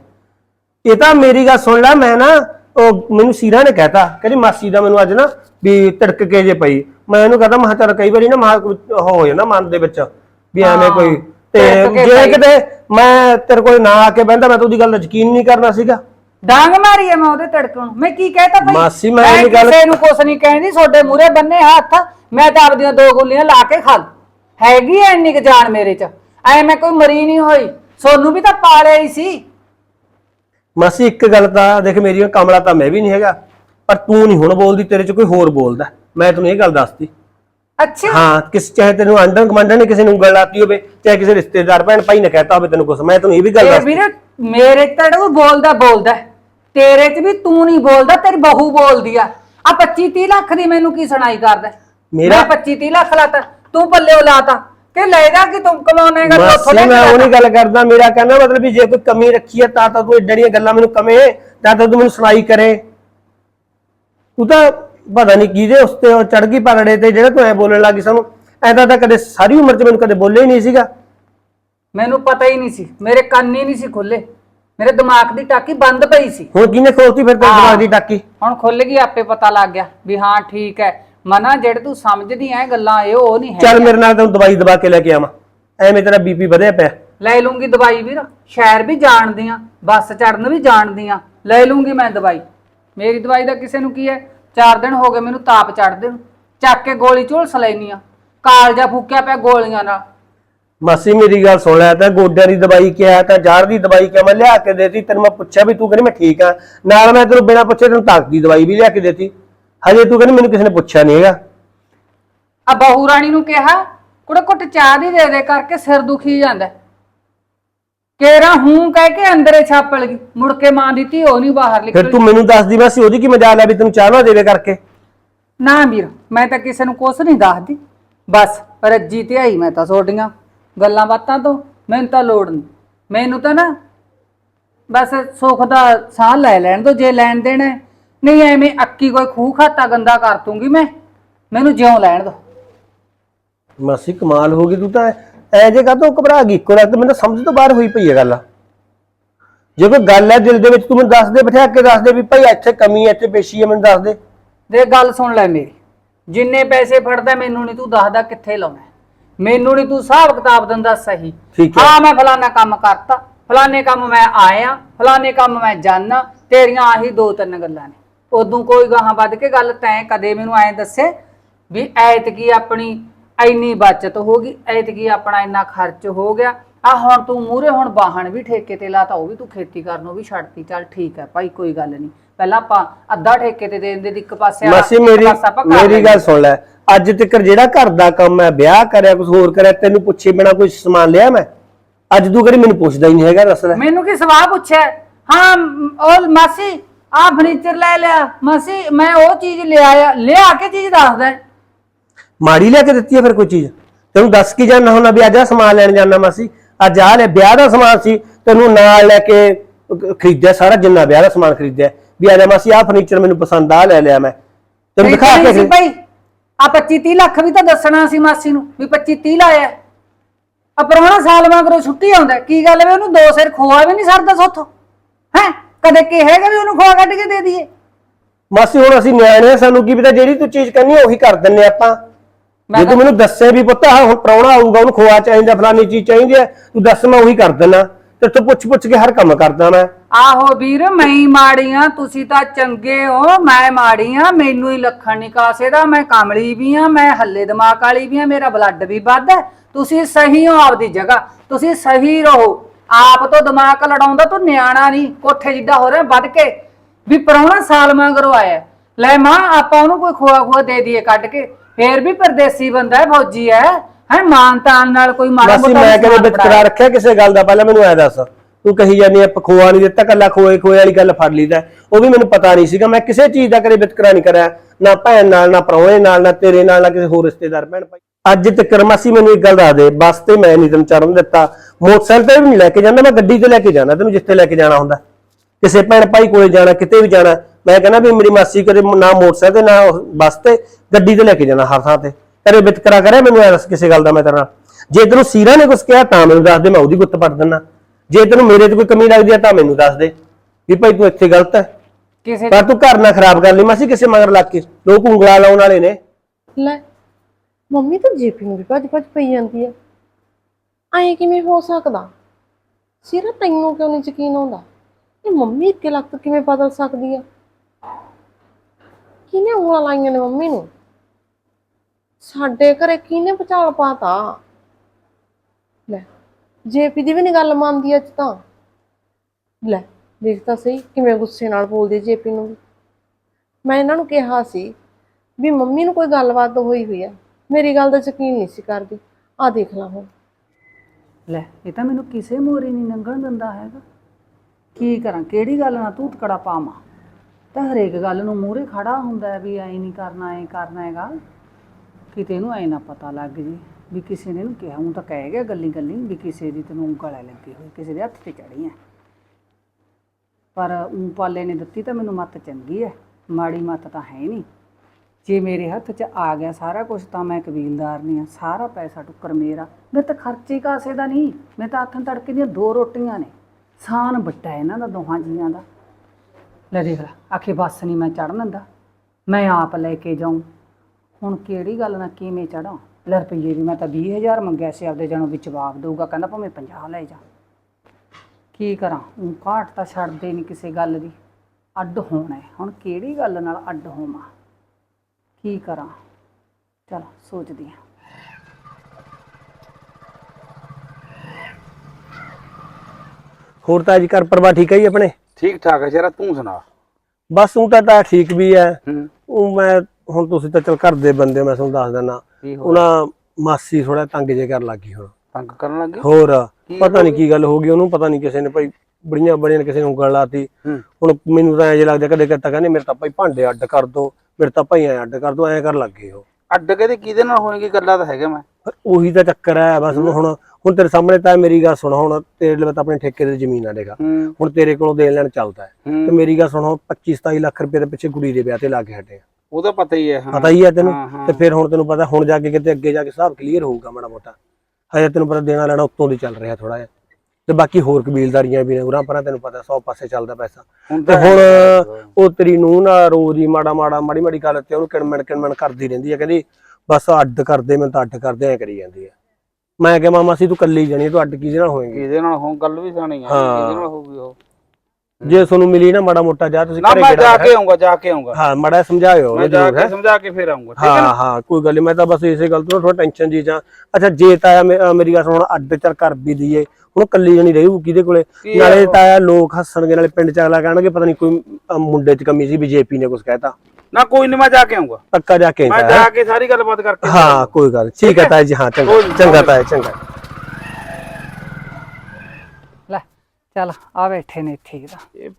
ਇਹ ਤਾਂ ਮੇਰੀ ਗੱਲ ਸੁਣ ਲੈ ਮੈਂ ਨਾ ਉਹ ਮੈਨੂੰ ਸੀਰਾ ਨੇ ਕਹਿਤਾ ਕਹਿੰਦੀ ਮਾਸੀ ਦਾ ਮੈਨੂੰ ਅੱਜ ਨਾ ਵੀ ਤੜਕ ਕੇ ਜੇ ਪਈ। ਮੈਂ ਇਹਨੂੰ ਕਹਦਾ ਮਹਾ ਚੱਲ ਕਈ ਵਾਰੀ ਨਾ ਮਹਾ ਹੋ ਜਾਂਦਾ ਮਨ ਦੇ ਵਿੱਚ ਵੀ ਐਵੇਂ ਕੋਈ ਤੇ ਜੇ। ਕਿਤੇ ਮੈਂ ਤੇਰੇ ਕੋਲ ਨਾ ਆ ਕੇ ਬਹਿੰਦਾ ਮੈਂ ਤਾਂ ਉਹਦੀ ਗੱਲ ਦਾ ਯਕੀਨ ਨਹੀਂ ਕਰਨਾ ਸੀਗਾ। ਡਾਂਗ ਮਾਰੀ ਐ ਮੈਂ ਉਹਦੇ ਤੜਕਣ ਨੂੰ ਮੈਂ ਕੀ ਕਹਿਤਾ ਭਾਈ? ਮਾਸੀ, ਮੈਂ ਇਹ ਗੱਲ- ਕਿਸੇ ਨੂੰ ਕੁਛ ਨਹੀਂ ਕਹਿੰਦੀ ਤੁਹਾਡੇ ਮੂਰੇ ਬੰਨੇ ਹੱਥ ਮੈਂ ਤਾਂ ਆਪਦੀਆਂ ਦੋ ਗੁੱਲੀਆਂ ਲਾ ਕੇ ਖਾ ਲੂ। ਹੈਗੀ ਐ ਇੰਨੀ ਕੁ ਜਾਨ ਮੇਰੇ ਚ। ਐ ਮੈਂ ਕੋਈ ਮਰੀ ਨਹੀਂ ਹੋਈ। ਸੋਨੂੰ ਵੀ ਤਾਂ ਪਾਲਿਆ ਹੀ ਸੀ। ਮਾਸੀ ਇੱਕ ਗੱਲ ਤਾਂ ਦੇਖ ਮੇਰੀ ਕਮਲਾ ਤਾਂ ਮੈਂ ਵੀ ਨਹੀਂ ਹੈਗਾ। ਪਰ ਤੂੰ ਨਹੀਂ ਹੁਣ ਬੋਲਦੀ ਤੇਰੇ ਚ ਕੋਈ ਹੋਰ ਬੋਲਦਾ। ਮੈਂ ਤੈਨੂੰ ਇਹ ਗੱਲ ਦੱਸਤੀ। ਅੱਛਾ ਹਾਂ ਕਿਸ ਚਾਹੇ ਤੈਨੂੰ ਆਂਡਰ ਕਮਾਂਡਰ ਨੇ ਕਿਸੇ ਨੂੰ ਉਂਗਲ ਲਾਤੀ ਹੋਵੇ ਚਾਹੇ ਕਿਸੇ ਰਿਸ਼ਤੇਦਾਰ ਭੈਣ ਭਾਈ ਨੇ ਕਹਿਤਾ ਹੋਵੇ ਤੈਨੂੰ ਕੁਛ ਮੈਂ ਤੈਨੂੰ ਇਹ ਵੀ ਗੱਲ ਵੀਰੇ ਮੇਰੇ ਤੇ ਉਹ ਬੋਲਦਾ ਬੋਲਦਾ। ਤੇਰੇ ਚ ਵੀ ਤੂੰ ਨਹੀਂ ਬੋਲਦਾ ਤੇਰੀ ਬਹੂ ਬੋਲਦੀ ਆ ਆ 25 30 ਲੱਖ ਦੀ ਮੈਨੂੰ ਕੀ ਸੁਣਾਈ ਕਰਦਾ? ਮੇਰਾ- ਮੈਂ 25 30 ਲੱਖ ਲਾਤਾ ਤੂੰ ਪੱਲੇ ਲਾਤਾ ਕਿ ਲੈਦਾ ਕਿ ਤੂੰ ਕਮਾਉਣੇਗਾ ਤੂੰ ਮਾਸੀ ਲੈ ਮੈਂ ਉਹ। ਨਹੀਂ ਗੱਲ ਕਰਦਾ ਮੇਰਾ ਕਹਿੰਦਾ ਮਤਲਬ ਵੀ ਜੇ ਕੋਈ ਕਮੀ ਰੱਖੀ ਹੈ ਤਾਂ ਤਾਂ ਤੂੰ ਏਦਾਂ ਦੀਆਂ ਗੱਲਾਂ ਮੈਨੂੰ ਕਵੇਂ ਤਾਂ ਤਾਂ ਤੂੰ ਮੈਨੂੰ ਸੁਣਾਈ ਕਰੇ ਤੂੰ ਤਾਂ ਪਤਾ ਨਹੀਂ ਕਿਹਦੇ ਉਸ ਤੇ ਚੜ ਗਈ ਪਗੜੇ ਤੇ ਜਿਹੜਾ ਤੂੰ ਐ ਬੋਲਣ ਲੱਗੀ ਸਾਨੂੰ। ਐਦਾਂ ਤਾਂ ਕਦੇ ਸਾਰੀ ਉਮਰ ਚ ਮੈਨੂੰ ਕਦੇ ਬੋਲੇ ਹੀ ਨਹੀਂ ਸੀਗਾ। ਮੈਨੂੰ ਪਤਾ ਹੀ ਨਹੀਂ ਸੀ। ਮੇਰੇ ਕੰਨ ਹੀ ਨਹੀਂ ਸੀ ਖੁੱਲੇ। ਮੇਰੇ ਦਿਮਾਗ ਦੀ ਟਾਕੀ ਬੰਦ ਪਈ ਸੀ। ਹੁਣ ਕਿਹਨੇ ਖੋਲਤੀ ਫਿਰ ਤੇਰੇ ਹਾਂ। ਦਿਮਾਗ ਦੀ ਟਾਕੀ? ਹੁਣ ਖੁੱਲ ਗਈ ਆਪੇ ਪਤਾ ਲੱਗ ਗਿਆ ਵੀ ਹਾਂ ਠੀਕ ਹੈ। ਮਨਾ ਜਿਹੜੇ ਤੂੰ ਸਮਝਦੀ ਐ ਗੱਲਾਂ ਇਹ ਉਹ ਨਹੀਂ ਹੈ ਚੱਲ ਮੇਰੇ ਨਾਲ ਤੈਨੂੰ ਦਵਾਈ ਦਵਾ ਕੇ ਲੈ ਕੇ ਆਵਾਂ। ਐਵੇਂ ਤੇਰਾ ਬੀਪੀ ਵਧਿਆ ਪਿਆ। ਲੈ ਲੂੰਗੀ ਦਵਾਈ ਵੀਰ। ਸ਼ਹਿਰ ਵੀ ਜਾਣਦੀ ਆ ਬੱਸ ਚੜਨ ਵੀ ਜਾਣਦੀ ਆ ਲੈ ਲੂੰਗੀ ਮੈਂ ਦਵਾਈ। ਮੇਰੀ ਦਵਾਈ ਦਾ ਕਿਸੇ ਨੂੰ ਕੀ ਹੈ? ਚਾਰ ਦਿਨ ਹੋ ਗਏ ਮੈਨੂੰ ਤਾਪ ਚੜਦੇ ਨੂੰ। ਚੱਕ ਕੇ ਗੋਲੀ ਝੁਲਸ ਲੈਨੀ ਆ। ਕਾਲਜਾ ਫੂਕਿਆ ਪਿਆ ਗੋਲੀਆਂ ਨਾਲ। ਮਾਸੀ ਮੇਰੀ ਗੱਲ ਸੁਣ ਲੈ ਤਾਂ ਗੋਡਿਆਂ ਦੀ ਦਵਾਈ ਕਿਹਾ ਤਾਂ ਜਾੜ ਦੀ ਦਵਾਈ ਕਿਹਾ ਮੈਂ ਲਿਆ ਕੇ ਦੇਤੀ ਤੈਨੂੰ ਮੈਂ ਪੁੱਛਿਆ ਵੀ ਤੂੰ ਕਹਿੰਦੀ ਮੈਂ ਠੀਕ ਆ। ਨਾਲ ਮੈਂ ਤੈਨੂੰ ਬਿਨਾਂ ਪੁੱਛੇ ਤੈਨੂੰ ਤਾਕਤ ਦੀ ਦਵਾਈ ਵੀ ਲਿਆ ਕੇ ਦੇਤੀ। ਹਜੇ ਤੂੰ ਕਹਿੰਦੀ ਮੈਨੂੰ ਕਿਸੇ ਨੇ ਪੁੱਛਿਆ ਨਹੀਂ ਹੈਗਾ। ਆ ਬਹੂ ਰਾਣੀ ਨੂੰ ਕਿਹਾ ਕੁੜੇ ਕੁੱਟ ਚਾਹ ਦੀ ਦੇ ਦੇ ਕਰਕੇ ਸਿਰ ਦੁਖੀ ਜਾਂਦਾ। ਕੇਰਾ ਹੂੰ ਕਹਿ ਕੇ ਅੰਦਰੇ ਛਾਪਲ ਗਈ। ਮੁੜ ਕੇ ਮਾਂ ਦੀ ਧੀ ਉਹ ਨਹੀਂ ਬਾਹਰ ਫਿਰ ਨਿਕਲ ਤੂੰ ਮੈਨੂੰ ਦੱਸਦੀ ਮੈਂ ਸੀ ਉਹਦੀ ਕੀ ਮਜਾਲ ਹੈ ਵੀ ਤੈਨੂੰ ਚਾਹ ਨਾ ਦੇਵੇ ਕਰਕੇ? ਨਾ ਵੀਰ ਮੈਂ ਤਾਂ ਕਿਸੇ ਨੂੰ ਕੁਛ ਨਹੀਂ ਦੱਸਦੀ। ਬਸ ਰੱਜੀ ਤੇ ਆਈ ਮੈਂ ਤਾਂ ਛੋਡੀਆਂ ਗੱਲਾਂ ਬਾਤਾਂ ਤੋਂ। ਮੈਨੂੰ ਤਾਂ ਲੋੜ ਨਹੀਂ ਮੈਨੂੰ ਤਾਂ ਨਾ ਬਸ ਸੁੱਖ ਦਾ ਸਾਹ ਲੈ ਲੈਣ ਦੋ ਜੇ ਲੈਣ ਦੇਣਾ ਹੈ। ਨਹੀਂ ਐਵੇਂ ਅੱਕੀ ਕੋਈ ਖੂਹ ਖਾਤਾ ਗੰਦਾ ਕਰ ਦੂੰਗੀ ਮੈਂ। ਮੈਨੂੰ ਜਿਉਂ ਲੈਣ ਦੋ। ਮਾਸੀ ਕਮਾਲ ਹੋ ਗਈ ਤੂੰ ਤਾਂ। ਐ ਜੇ ਕਾ ਘਬਰਾ ਗਈ ਇੱਕੋ ਰਾਤ ਮੈਨੂੰ ਤਾਂ ਸਮਝ ਤੋਂ ਬਾਹਰ ਹੋਈ ਪਈ ਹੈ ਗੱਲ। ਜੇ ਕੋਈ ਗੱਲ ਹੈ ਦਿਲ ਦੇ ਵਿੱਚ ਤੂੰ ਮੈਨੂੰ ਦੱਸ ਦੇ ਬਿਠਾ ਕੇ ਦੱਸ ਦੇ ਵੀ ਭਾਈ ਇੱਥੇ ਕਮੀ ਹੈ ਇੱਥੇ ਪੇਸ਼ੀ ਹੈ ਮੈਨੂੰ ਦੱਸ ਦੇ। ਦੇ ਗੱਲ ਸੁਣ ਲੈ ਮੇਰੀ। ਜਿੰਨੇ ਪੈਸੇ ਫੜਦਾ ਮੈਨੂੰ ਨਹੀਂ ਤੂੰ ਦੱਸਦਾ ਕਿੱਥੇ ਲਾਉਣਾ। ਮੈਨੂੰ ਨਹੀਂ ਤੂੰ ਹਿਸਾਬ ਕਿਤਾਬ ਦਿੰਦਾ ਸਹੀ। ਠੀਕ ਹੈ। ਹਾਂ ਮੈਂ ਫਲਾਨਾ ਕੰਮ ਕਰਤਾ। ਫਲਾਨੇ ਕੰਮ ਮੈਂ ਆਇਆ ਫਲਾਨੇ ਕੰਮ ਮੈਂ ਜਾਣਾ ਤੇਰੀਆਂ ਆਹੀ ਦੋ ਤਿੰਨ ਗੱਲਾਂ ਨੇ। ਉਦੋਂ ਕੋਈ ਗਾਹਾਂ ਵੱਧ ਕੇ ਗੱਲ ਤੈਂ ਕਦੇ ਮੈਨੂੰ ਐਂ ਦੱਸੇ ਵੀ ਐਤਕੀ ਆਪਣੀ ਐਨੀ ਬਚਤ ਹੋ ਗਈ ਐਤਕੀ ਆਪਣਾ ਇੰਨਾ ਖਰਚ ਹੋ ਗਿਆ। ਆ ਹੁਣ ਤੂੰ ਮੂਰੇ ਹੁਣ ਵਾਹਣ ਵੀ ਠੇਕੇ ਤੇ ਲਾਤਾ ਉਹ ਵੀ ਤੂੰ ਖੇਤੀ ਕਰਨੋਂ ਵੀ ਛੱਡਤੀ। ਚੱਲ ਠੀਕ ਹੈ ਭਾਈ ਕੋਈ ਗੱਲ ਨਹੀਂ। ਪਹਿਲਾਂ ਆਪਾਂ ਅੱਧਾ ਠੇਕੇ ਤੇ ਦੇ ਦਿੰਦੇ ਦੀ ਇੱਕ ਪਾਸੇ ਮਾਸੀ ਇੱਕ ਮੇਰੀ ਪਾਸਾ ਆਪਾਂ ਕਰ ਮੇਰੀ ਲੈਂਦੇ। ਗੱਲ ਸੁਣ ਲੈ। ਅੱਜ ਤੱਕ ਜਿਹੜਾ ਘਰ ਦਾ ਕੰਮ ਹੈ ਵਿਆਹ ਕਰਿਆ ਕੁਝ ਹੋਰ ਕਰਿਆ ਤੈਨੂੰ ਪੁੱਛੇ ਬਿਨਾ ਕੋਈ ਸਮਾਨ ਲਿਆ ਮੈਂ? ਅੱਜ ਤੂੰ ਕਰੀ ਮੈਨੂੰ ਪੁੱਛਦਾ ਹੀ ਨਹੀਂ ਹੈਗਾ ਦੱਸ ਲੈ। ਮੈਨੂੰ ਕੀ ਸਵਾਲ ਪੁੱਛਿਆ? ਹਾਂ ਮ, ਉਹ ਮਾਸੀ ਆ ਫਰਨੀਚਰ ਲੈ ਲਿਆ। ਮਾਸੀ ਮੈਂ ਉਹ ਚੀਜ਼ ਲਿਆਇਆ ਲਿਆ ਕੇ ਚੀਜ਼ ਦੱਸਦਾ ਹੈ। ਮਾੜੀ ਲਿਆ ਕੇ ਦਿੱਤੀ ਹੈ ਫਿਰ ਕੋਈ ਚੀਜ਼? ਤੈਨੂੰ ਦੱਸ ਕੇ ਜਾਣਾ ਹੁੰਦਾ ਵੀ ਅੱਜ ਆ ਸਮਾਨ ਲੈਣ ਜਾਣਾ ਮਾਸੀ? ਅੱਜ ਆ ਲੈ ਵਿਆਹ ਦਾ ਸਮਾਨ ਸੀ ਤੈਨੂੰ ਨਾਲ ਲੈ ਕੇ ਖਰੀਦਿਆ ਸਾਰਾ ਜਿੰਨਾ ਵਿਆਹ ਦਾ ਸਮਾਨ ਖਰੀਦਿਆ। ਵੀ ਆ ਲੈ ਮਾਸੀ ਆ ਫਰਨੀਚਰ ਮੈਨੂੰ ਪਸੰਦ ਆ ਲੈ ਲਿਆ ਮੈਂ। ਤੈਨੂੰ ਦਿਖਾ ਕੇ ਸੀ ਭਾਈ ਆ 25 30 ਲੱਖ ਵੀ ਤਾਂ ਦੱਸਣਾ ਸੀ ਮਾਸੀ ਨੂੰ ਵੀ 25 30 ਲਾਇਆ। ਆ ਪਰਵਾਣਾ ਸਾਲ ਮਗਰੋਂ ਛੁੱਟੀ ਆਉਂਦਾ ਕੀ ਗੱਲ ਵੇ ਉਹਨੂੰ ਦੋ ਸਿਰ ਖੋਆ ਵੀ ਨਹੀਂ ਸਰਦਾ ਸੋਥੋਂ? ਹੈ? ਕਦੇ ਕਿਹੇਗਾ ਵੀ ਉਹਨੂੰ ਖੋਆ ਕੱਢ ਕੇ ਦੇ ਦਈਏ? ਮਾਸੀ ਹੁਣ ਅਸੀਂ ਨਿਆਣੇ ਆ ਸਾਨੂੰ ਕੀ ਪਤਾ ਜਿਹੜੀ ਤੂੰ ਚੀਜ਼ ਕਹਿੰਦੀ ਉਹੀ ਕਰ ਦਿੰਨੇ ਆਪਾਂ। ਜੇ ਤੂੰ ਮੈਨੂੰ ਦੱਸੇ ਵੀ ਪੁੱਤ ਆਹ ਹੁਣ ਪ੍ਰਾਹੁਣਾ ਆਊਗਾ ਉਹਨੂੰ ਖੋਆ ਚਾਹੀਦਾ ਫਲਾਨੀ ਚੀਜ਼ ਚਾਹੀਦੀ ਹੈ ਤੂੰ ਦੱਸ ਮੈਂ ਉਹੀ ਕਰ ਦਿੰਨਾ ਤੇ ਤੂੰ ਪੁੱਛ ਪੁੱਛ ਕੇ ਹਰ ਕੰਮ ਕਰਦਾ ਮੈਂ। ਆਹੋ ਵੀਰ ਮੈਂ ਹੀ ਮਾੜੀ ਆ ਤੁਸੀਂ ਤਾਂ ਚੰਗੇ ਹੋ ਮੈਂ ਮਾੜੀ ਆ ਮੈਨੂੰ ਹੀ ਲੱਖਣ ਨਹੀਂ ਕਾਸੇ ਦਾ ਮੈਂ ਕਮਲੀ ਵੀ ਆ ਮੈਂ ਹੱਲੇ ਦਿਮਾਗ ਵਾਲੀ ਵੀ ਆ ਮੇਰਾ ਬਲੱਡ ਵੀ ਵੱਧ ਹੈ। ਤੁਸੀਂ ਸਹੀ ਹੋ ਆਪਦੀ ਜਗ੍ਹਾ ਤੁਸੀਂ ਸਹੀ ਰਹੋ। ਆਪ ਤੋਂ ਦਿਮਾਗ ਲੜਾਉਂਦਾ ਤੂੰ ਨਿਆਣਾ ਨਹੀਂ ਕੋਠੇ ਜਿੱਡਾ ਹੋ ਰਿਹਾ ਵੱਧ ਕੇ। ਵੀ ਪਰੌਣਾ ਸਾਲ ਮਗਰੋਂ ਆਇਆ। ਲੈ ਮਾਂ ਆਪਾਂ ਉਹਨੂੰ ਕੋਈ ਖੋਆ ਖੋਆ ਦੇ ਦਈਏ ਕੱਢ ਕੇ। ਫੇਰ ਵੀ ਪਰਦੇਸੀ ਬੰਦਾ ਹੈ ਫੌਜੀ ਹੈ। ਹੈ ਮਾਨਤਾਨ ਨਾਲ ਕੋਈ ਮਾਸੀ ਮੋਟਾ ਮੈਂ ਸਮਾਨ ਵਿਤਕਰਾ। ਰੱਖਿਆ ਕਿਸੇ ਗੱਲ ਦਾ? ਪਹਿਲਾਂ ਮੈਨੂੰ ਐ ਦੱਸ। ਤੂੰ ਕਹੀ ਜਾਂਦੀ ਐ ਖੋਆ ਨਹੀਂ ਦਿੱਤਾ ਕੱਲਾ ਖੋਏ ਖੋਏ ਵਾਲੀ ਗੱਲ ਫੜ ਲਈਦਾ ਉਹ ਵੀ ਮੈਨੂੰ ਪਤਾ ਨਹੀਂ ਸੀਗਾ। ਮੈਂ ਕਿਸੇ ਚੀਜ਼ ਦਾ ਕਦੇ ਵਿਤਕਰਾ ਨਹੀਂ ਕਰਿਆ। ਨਾ ਭੈਣ ਨਾਲ ਨਾ ਪ੍ਰਾਹੁਣੇ ਨਾਲ ਨਾ ਤੇਰੇ ਨਾਲ ਨਾ ਕਿਸੇ ਹੋਰ ਰਿਸ਼ਤੇਦਾਰ ਭੈਣ ਭਾਈ। ਅੱਜ ਤੱਕ ਮਾਸੀ ਮੈਨੂੰ ਇੱਕ ਗੱਲ ਦੱਸ ਦੇ। ਬੱਸ ਤੇ ਮੈਂ ਨਹੀਂ ਤੈਨੂੰ ਚੜਨ ਦਿੱਤਾ। ਮੋਟਰਸਾਈਕਲ ਤੇ ਵੀ ਨਹੀਂ ਲੈ ਕੇ ਜਾਂਦਾ। ਮੈਂ ਗੱਡੀ ਤੇ ਲੈ ਕੇ ਜਾਣਾ। ਤੈਨੂੰ ਜਿੱਥੇ ਲੈ ਕੇ ਜਾਣਾ ਹੁੰਦਾ। ਕਿਸੇ ਭੈਣ ਭਾਈ ਕੋਲੇ ਜਾਣਾ ਕਿਤੇ ਵੀ ਜਾਣਾ। ਮੈਂ ਕਹਿੰਦਾ ਵੀ ਮੇਰੀ ਮਾਸੀ ਕਦੇ ਨਾ ਮੋਟਰਸਾਈਕਲ ਤੇ ਨਾ ਉਹ ਬੱਸ ਤੇ ਗੱਡੀ ਤੇ ਲੈ ਕੇ ਜਾਣਾ ਹਰ ਥਾਂ ਤੇ। ਕਦੇ ਵਿਤਕਰਾ ਕਰਿਆ ਮੈਨੂੰ ਐ ਦੱਸ ਕਿਸੇ ਗੱਲ ਦਾ ਮੈਂ ਤੇਰੇ ਨਾਲ। ਜੇ ਤੈਨੂੰ ਸੀਰਾ ਨੇ ਕੁਝ ਕਿਹਾ ਤਾਂ ਮੈਨੂੰ ਦੱਸ ਦੇ ਮੈਂ ਉਹਦੀ ਗੁੱਤ ਪੜ ਦਿੰਨਾ। ਜੇ ਤੈਨੂੰ ਮੇਰੇ ਤੇ ਕੋਈ ਕਮੀ ਲੱਗਦੀ ਆ ਤਾਂ ਮੈਨੂੰ ਦੱਸ ਦੇ ਵੀ ਭਾਈ ਤੂੰ ਇੱਥੇ ਗਲਤ ਹੈ ਕਿਸੇ ਪਰ ਤੂੰ ਘਰ ਨਾ ਖਰਾਬ ਕਰ ਲਈ ਮਾਸੀ ਕਿਸੇ ਮਗਰ ਲੱਗ ਕੇ। ਲੋਕ ਉਂਗਲਾ ਲਾਉਣ ਵਾਲੇ ਨੇ। ਲੈ ਮੰਮੀ ਤਾਂ ਜੀਪੀ ਨੂੰ ਵੀ ਭੱਜ ਭੱਜ ਪਈ ਜਾਂਦੀ ਆ। ਐਂ ਕਿਵੇਂ ਹੋ ਸਕਦਾ? ਸਿਰਾ ਤੈਨੂੰ ਕਿਉਂ ਨਹੀਂ ਯਕੀਨ ਆਉਂਦਾ? ਇਹ ਮੰਮੀ ਇੱਕੇ ਲੱਖ ਕਿਵੇਂ ਬਦਲ ਸਕਦੀ ਆ? ਕਿਹਨੇ ਉਂਗਲਾਂ ਲਾਈਆਂ ਨੇ ਮੰਮੀ ਨੂੰ? ਸਾਡੇ ਘਰੇ ਕਿਹਨੇ ਪਚਾਲ ਪਾਤਾ? ਲੈ ਜੇਪੀ ਦੀ ਵੀ ਨਹੀਂ ਗੱਲ ਮੰਨਦੀ ਅੱਜ ਤਾਂ। ਲੈ, ਦੇਖ ਤਾਂ ਸਹੀ, ਕਿਵੇਂ ਗੁੱਸੇ ਨਾਲ ਬੋਲਦੀ ਜੇਪੀ ਨੂੰ ਵੀ। ਮੈਂ ਇਹਨਾਂ ਨੂੰ ਕਿਹਾ ਸੀ ਵੀ ਮੰਮੀ ਨੂੰ ਕੋਈ ਗੱਲਬਾਤ ਹੋਈ ਹੋਈ ਆ। ਮੇਰੀ ਗੱਲ ਦਾ ਯਕੀਨ ਨਹੀਂ ਸੀ ਕਰਦੀ। ਆ ਦੇਖ ਲਾ ਹੁਣ। ਲੈ, ਇਹ ਤਾਂ ਮੈਨੂੰ ਕਿਸੇ ਮੋਰੀ ਨਹੀਂ ਲੰਘਣ ਦਿੰਦਾ ਹੈਗਾ। ਕੀ ਕਰਾਂ, ਕਿਹੜੀ ਗੱਲ ਨਾਲ ਤੂੰ ਤਕੜਾ ਪਾਵਾਂ? ਤਾਂ ਹਰੇਕ ਗੱਲ ਨੂੰ ਮੂਹਰੇ ਖੜਾ ਹੁੰਦਾ ਹੈ ਵੀ ਐਂ ਨਹੀਂ ਕਰਨਾ, ਐਂ ਕਰਨਾ ਹੈਗਾ। ਕਿਤੇ ਇਹਨੂੰ ਐਂ ਨਾ ਪਤਾ ਲੱਗ ਜੇ ਵੀ ਕਿਸੇ ਨੇ ਇਹਨੂੰ ਕਿਹਾ। ਹੂੰ ਤਾਂ ਕਹਿ ਗਿਆ ਗੱਲੀ ਗੱਲੀ ਵੀ ਕਿਸੇ ਦੀ ਤੈਨੂੰ ਉਂਗਲ ਹੈ ਲੱਗੀ ਹੋਈ, ਕਿਸੇ ਦੇ ਹੱਥ ਤੇ ਚੜੀ ਹੈ ਪਰ ਊਂ ਪਾਲੇ ਨੇ ਦਿੱਤੀ ਤਾਂ ਮੈਨੂੰ ਮੱਤ ਚੰਗੀ ਹੈ ਮਾੜੀ ਮੱਤ ਤਾਂ ਹੈ ਨਹੀਂ। ਜੇ ਮੇਰੇ ਹੱਥ 'ਚ ਆ ਗਿਆ ਸਾਰਾ ਕੁਝ ਤਾਂ ਮੈਂ ਕਬੀਲਦਾਰ ਨਹੀਂ ਆ। ਸਾਰਾ ਪੈਸਾ ਟੁੱਕਰ ਮੇਰਾ। ਮੇਰੇ ਤਾਂ ਖਰਚੇ ਕਾਸੇ ਦਾ ਨਹੀਂ। ਮੈਂ ਤਾਂ ਹੱਥਾਂ ਤੜਕੇ ਦੀਆਂ ਦੋ ਰੋਟੀਆਂ ਨੇ। ਸਾਨ ਵੱਟਾ ਇਹਨਾਂ ਦਾ, ਦੋਹਾਂ ਜੀਆਂ ਦਾ। ਲੈ ਦੇਖ ਲੈ, ਆਖੇ ਬੱਸ ਨਹੀਂ ਮੈਂ ਚੜਨ ਦਿੰਦਾ, ਮੈਂ ਆਪ ਲੈ ਕੇ ਜਾਉਂ ਹੁਣ ਕਿਹੜੀ ਗੱਲ ਨਾਲ ਕਿਵੇਂ ਚੜਾਂ ਲੈ ਰੁਪਈਏ ਵੀ ਮੈਂ ਤਾਂ 20000 ਮੰਗਿਆ ਸੀ, ਆਪਦੇ ਜਣੋਂ ਵਿੱਚ ਜਵਾਬ ਦਊਗਾ, ਕਹਿੰਦਾ ਭਾਵੇਂ 50 ਲੈ ਜਾ। ਕੀ ਕਰਾਂ? ਉਹ ਘਾਟ ਤਾਂ ਛੱਡਦੇ ਨਹੀਂ ਕਿਸੇ ਗੱਲ ਦੀ। ਅੱਡ ਹੋਣਾ ਹੈ। ਹੁਣ ਕਿਹੜੀ ਗੱਲ ਨਾਲ ਅੱਡ ਹੋਵਾਂ? ਕੀ ਕਰਾਂ? ਚਲ, ਸੋਚਦੀ ਹਾਂ। ਹੋਰ ਤਾਂ ਅੱਜ ਘਰ ਪਰਿਵਾਰ ਠੀਕ ਹੈ ਜੀ ਆਪਣੇ? ਠੀਕ ਠਾਕ ਹੈ ਸ਼ੇਰਾ ਤੂੰ ਸੁਣਾ। ਬਸ ਉਹ ਤਾਂ ਤਾਂ ਠੀਕ ਵੀ ਹੈ। ਹੂੰ। ਉਹ ਮੈਂ ਹੁਣ ਤੁਸੀਂ ਤਾਂ ਚਲ ਘਰ ਦੇ ਬੰਦੇ ਹੋ, ਮੈਂ ਤੁਹਾਨੂੰ ਦੱਸ ਦਿੰਦਾ। ਕੀ ਹੋ ਉਹਨਾਂ ਮਾਸੀ ਥੋੜਾ ਤੰਗ ਜੇ ਕਰਨ ਲੱਗੀ ਹੁਣ। ਤੰਗ ਕਰਨ ਲੱਗੇ? ਹੋਰ ਪਤਾ ਨਹੀਂ ਕੀ ਗੱਲ ਹੋ ਗਈ ਉਹਨੂੰ ਪਤਾ ਨਹੀਂ ਕਿਸੇ ਨੇ ਭਾਈ ਬੜੀਆਂ ਬੜੀਆਂ ਨੇ ਕਿਸੇ ਨੂੰ ਉਂਗਲ ਲਾਤੀ। ਹੂੰ। ਹੁਣ ਮੈਨੂੰ ਤਾਂ ਐਂ ਜੇ ਲੱਗਦਾ ਕਦੇ ਕਦੇ ਤਾਂ ਕਹਿੰਦੇ ਮੇਰੇ ਤਾਂ ਭਾਈ ਭਾਂਡੇ ਅੱਡ ਕਰ ਦੋ ਮੇਰੇ ਤਾਂ ਭਾਈ ਐਂ ਅੱਡ ਕਰ ਦੋ ਐਂ ਕਰ ਲੱਗੇ ਉਹ। ਅੱਡ ਕਦੇ ਕਿਹਦੇ ਨਾਲ ਹੋਣਗੀ ਗੱਲਾਂ ਤਾਂ ਹੈਗਾ ਮੈਂ। ਪਰ ਉਹੀ ਤਾਂ ਚੱਕਰ ਹੈ ਬਸ ਹੁਣ ਹੁਣ ਤੇਰੇ ਸਾਹਮਣੇ ਤਾਂ ਮੇਰੀ ਗੱਲ ਸੁਣ ਹੁਣ ਤੇਰੇ ਲਈ ਤਾਂ ਆਪਣੇ ਠੇਕੇ ਦੀ ਜ਼ਮੀਨ ਆ ਦੇਗਾ ਹੂੰ। ਹੁਣ ਤੇਰੇ ਕੋਲੋਂ ਦੇਣ ਲੈਣ ਚੱਲਦਾ ਹੈ। ਤੇ ਮੇਰੀ ਗੱਲ ਸੁਣੋ 25 27 ਲੱਖ ਰੁਪਏ ਦੇ ਪਿੱਛੇ ਕੁੜੀ ਦੇ ਵਿਆਹ ਤੇ ਲਾ ਕੇ ਹਟੇ ਆ। ਉਹ ਤਾਂ ਪਤਾ ਹੀ ਹੈ ਹਾਂ। ਪਤਾ ਹੀ ਹੈ ਤੈਨੂੰ। ਹਾਂ, ਹਾਂ। ਤੇ ਫਿਰ ਹੁਣ ਤੈਨੂੰ ਪਤਾ ਹੁਣ ਜਾ ਕੇ ਕਿਤੇ ਅੱਗੇ ਜਾ ਕੇ ਹਿਸਾਬ ਕਲੀਅਰ ਹੋਊਗਾ ਮਾੜਾ ਮੋਟਾ। ਹਜੇ ਤੈਨੂੰ ਪਤਾ ਦੇਣਾ ਲੈਣਾ ਉੱਤੋਂ ਦੀ ਚੱਲ ਰਿਹਾ ਥੋੜਾ ਜਿਹਾ। ਤੇ ਬਾਕੀ ਹੋਰ ਕਬੀਲਦਾਰੀਆਂ ਵੀ ਨੇ ਉਰਾਂ ਪਰਾਂ ਤੈਨੂੰ ਪਤਾ 100 ਪਾਸੇ ਚੱਲਦਾ ਪੈਸਾ। ਤੇ ਤਾਂ ਹੁਣ ਉਹ ਤੇਰੀ ਨੂੰ ਨਾ ਰੋਜ਼ ਹੀ ਮਾੜਾ ਮਾੜਾ ਮਾੜੀ ਮਾੜੀ ਗੱਲ ਤੇ ਉਹਨੂੰ ਕਿਣਮਣ ਕਿਣਮਣ ਕਰਦੀ ਰਹਿੰਦੀ ਹੈ ਕਹਿੰਦੀ ਬਸ ਅੱਡ ਕਰਦੇ ਮੈਂ ਤਾਂ ਅੱਡ ਕਰਦੇ ਐ ਕਰੀ ਜਾਂਦੀ ਹੈ ਮੈਂ ਕਿਹਾ ਮਾਮਾ ਸੀ ਤੂੰ ਕੱਲੀ ਜਾਣੀ ਤੂੰ ਅੱਡ ਕਿਹਦੇ ਨਾਲ ਹੋਏਗੀ? ਕਿਹਦੇ ਨਾਲ ਹੋ ਗੱਲ ਵੀ ਸਿਆਣੀ ਹੈ। ਕਿਹਦੇ ਨਾਲ ਹੋਊਗੀ ਉਹ? ਜੇ ਤੁਹਾਨੂੰ ਮਿਲੀ ਨਾ ਮਾੜਾ ਮੋਟਾ ਜਾ ਤੁਸੀਂ ਘਰੇ ਮੈਂ ਜਾ। ਕੇ ਆਉਂਗਾ ਜਾ ਕੇ ਆਉਂਗਾ ਹਾਂ ਮਾੜਾ ਸਮਝਾਇਓ ਮੈਂ ਜਾ ਕੇ ਸਮਝਾ ਕੇ ਫੇਰ ਆਉਂਗਾ ਠੀਕ ਹੈ ਹਾਂ ਹਾਂ ਕੋਈ ਗੱਲ ਮੈਂ ਤਾਂ ਬਸ ਇਸੇ ਗੱਲ ਤੋਂ ਥੋੜਾ ਟੈਨਸ਼ਨ ਜੀ ਜਾਂ ਅੱਛਾ ਜੇ ਅਹ ਮੇਰੀ ਗੱਲ ਸੁਣ ਹੁਣ ਅੱਡ ਚੱਲ ਕਰ ਵੀ ਦਈਏ। ਹੁਣ ਕੱਲੀ ਜਣੀ ਰਹੂ ਕਿਹਦੇ ਕੋਲੇ? ਨਾਲੇ ਆ ਉਹ? ਤਾਇਆ ਲੋਕ ਹੱਸਣਗੇ ਨਾਲੇ ਪਿੰਡ ਚ ਅਗਲਾ ਕਹਿਣਗੇ ਪਤਾ ਨਹੀਂ ਕੋਈ ਅਹ ਮੁੰਡੇ ਚ ਕਮੀ ਸੀ ਬੀਜੇਪੀ ਨੇ ਕੁਝ ਕਹਿਤਾ। ਨਾ ਕੋਈ ਨਹੀਂ ਮੈਂ ਜਾ ਕੇ ਆਉਂਗਾ ਪੱਕਾ ਜਾ ਕੇ ਮੈਂ। ਜਾ ਕੇ ਸਾਰੀ ਗੱਲਬਾਤ ਕਰਕੇ ਹਾਂ ਕੋਈ ਗੱਲ ਨੀ। ਠੀਕ ਹੈ ਤਾਇਆ ਜੀ ਹਾਂ ਚੰਗਾ। ਕੋਈ ਨੀ, ਚੰਗਾ ਤਾਇਆ ਚੰਗਾ। ਲੈ ਚੱਲ ਆ ਬੈਠੇ ਨੇ ਠੀਕ ਦਾ ਇਹ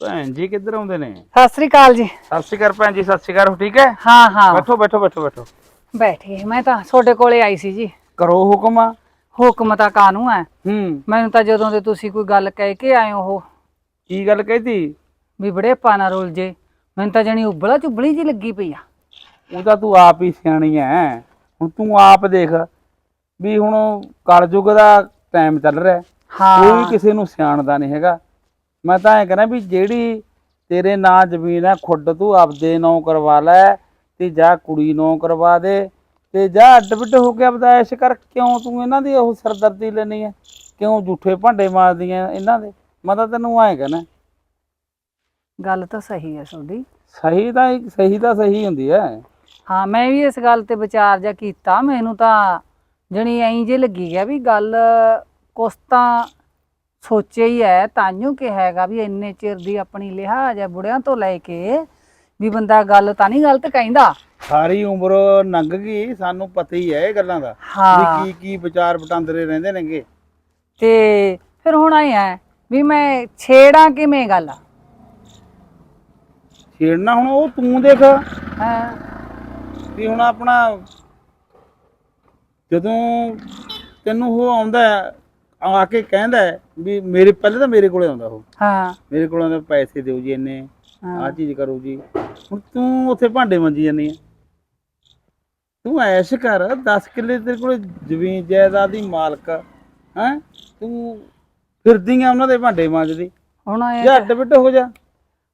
ਭੈਣ ਜੀ ਕਿੱਧਰ ਆਉਂਦੇ ਨੇ? ਸਤਿ ਸ੍ਰੀ ਅਕਾਲ ਜੀ। ਸਤਿ ਸ਼੍ਰੀ ਅਕਾਲ ਭੈਣ ਜੀ ਸਤਿ ਸ਼੍ਰੀ ਅਕਾਲ ਠੀਕ ਹੈ? ਹਾਂ ਹਾਂ। ਬੈਠੋ ਬੈਠੋ ਬੈਠੋ ਬੈਠੋ। ਬੈਠੀ ਮੈਂ ਤਾਂ ਤੁਹਾਡੇ ਕੋਲੇ ਆਈ ਸੀ ਜੀ। ਕਰੋ ਹੁਕਮ। ਹੁਕਮ ਤਾਂ ਕਾਨੂੰ ਹੈ? ਹੂੰ। ਮੈਨੂੰ ਤਾਂ ਜਦੋਂ ਦੇ ਤੁਸੀਂ ਕੋਈ ਗੱਲ ਕਹਿ ਕੇ ਆਏ ਹੋ। ਉਹ ਕੀ ਗੱਲ ਕਹਿਤੀ? ਵੀ ਬੜੇ ਪਾਣਾ ਰੋਲ ਜੇ। ਮੈਨੂੰ ਤਾਂ ਜਣੀ ਉਬਲਾ ਚੁਬਲੀ ਜੀ ਲੱਗੀ ਪਈ ਆ। ਉਹ ਤਾਂ ਤੂੰ ਆਪ ਹੀ ਸਿਆਣੀ ਐ। ਹੁਣ ਤੂੰ ਆਪ ਦੇਖ ਵੀ ਹੁਣ ਕਲਯੁਗ ਦਾ ਟਾਈਮ ਚੱਲ ਰਿਹਾ ਹੈ। ਕੋਈ ਕਿਸੇ ਨੂੰ ਸਿਆਣਦਾ ਨਹੀਂ ਹੈਗਾ। ਮੈਂ ਤਾਂ ਐ ਕਹਿੰਦਾ ਵੀ ਜਿਹੜੀ ਤੇਰੇ ਨਾਂ ਜ਼ਮੀਨ ਹੈ ਖੁੱਡ ਤੂੰ ਆਪਦੇ ਨਾਂ ਕਰਵਾ ਲੈ ਤੇ ਜਾਂ ਕੁੜੀ ਨਾਂ ਕਰਵਾ ਦੇ। ਤੇ ਜਾਂ ਅੱਡ ਬਿੱਡ ਹੋ ਕੇ ਆਪਦਾ ਐਸ਼ ਕਰ ਕਿਉਂ ਤੂੰ ਇਹਨਾਂ ਦੀ ਉਹ ਸਰਦਰਦੀ ਲੈਣੀ ਹੈ ਕਿਉਂ ਝੂਠੇ ਭਾਂਡੇ ਮਾਰਦੀਆਂ ਇਹਨਾਂ ਦੇ? ਮੈਂ ਤਾਂ ਤੈਨੂੰ ਐ ਕਹਿਣਾ ਗੱਲ ਤਾਂ ਸਹੀ ਹੈ ਤੁਹਾਡੀ ਸਹੀ ਤਾਂ ਸਹੀ ਤਾਂ ਸਹੀ ਹੁੰਦੀ ਹੈ ਹਾਂ ਮੈਂ ਵੀ ਇਸ ਗੱਲ ਤੇ ਵਿਚਾਰ ਜਾ ਕੀਤਾ। ਮੈਨੂੰ ਤਾਂ ਜਣੀ ਐਂ ਜੇ ਲੱਗੀ ਗਿਆ ਵੀ ਗੱਲ ਕੁਛ ਤਾਂ ਸੋਚਿਆ ਹੀ ਹੈ ਤਾਂਯੂ ਕਿ ਹੈਗਾ ਵੀ ਇੰਨੇ ਚਿਰ ਦੀ ਆਪਣੀ ਲਿਹਾਜ਼ ਹੈ ਬੁੜਿਆਂ ਤੋਂ ਲੈ ਕੇ। ਵੀ ਬੰਦਾ ਗੱਲ ਤਾਂ ਨਹੀਂ ਗਲਤ ਕਹਿੰਦਾ। ਸਾਰੀ ਉਮਰ ਲੰਘ ਗਈ ਸਾਨੂੰ ਪਤਾ ਹੀ ਹੈ ਇਹ ਗੱਲਾਂ ਦਾ ਹਾਂ। ਵੀ ਕੀ ਕੀ ਵਿਚਾਰ ਵਟਾਂਦਰੇ ਰਹਿੰਦੇ ਨੇਗੇ। ਤੇ ਫਿਰ ਹੁਣ ਆਏ ਵੀ ਮੈਂ ਛੇੜਾਂ ਕਿਵੇਂ ਗੱਲ? ਛੇੜਨਾ ਹੁਣ ਉਹ ਤੂੰ ਦੇਖ। ਹਾਂ। ਵੀ ਹੁਣ ਆਪਣਾ ਜਦੋਂ ਤੈਨੂੰ ਉਹ ਆਉਂਦਾ ਹੈ, ਆ ਕੇ ਕਹਿੰਦਾ ਹੈ ਵੀ ਮੇਰੇ ਪਹਿਲੇ ਤਾਂ ਮੇਰੇ ਕੋਲੇ ਆਉਂਦਾ ਉਹ। ਹਾਂ। ਮੇਰੇ ਕੋਲ ਆਉਂਦਾ ਪੈਸੇ ਦਿਓ ਜੀ ਇੰਨੇ। ਆ ਚੀਜ਼ ਕਰੋ ਜੀ। ਹੁਣ ਤੂੰ ਉੱਥੇ ਭਾਂਡੇ ਮੰਜੀ ਜਾਂਦੀ ਹੈ ਤੂੰ ਐਸ਼ ਕਰ 10 ਕਿੱਲੇ ਤੇਰੇ ਕੋਲ ਜ਼ਮੀਨ ਜਾਇਦਾਦ ਦੀ ਮਾਲਕ ਹੈ? ਤੂੰ ਫਿਰਦੀ ਆ ਉਹਨਾਂ ਦੇ ਭਾਂਡੇ ਮਾਂਜਦੀ। ਹੁਣ ਐ ਅੱਡ ਬਿੱਡ ਹੋ ਜਾ।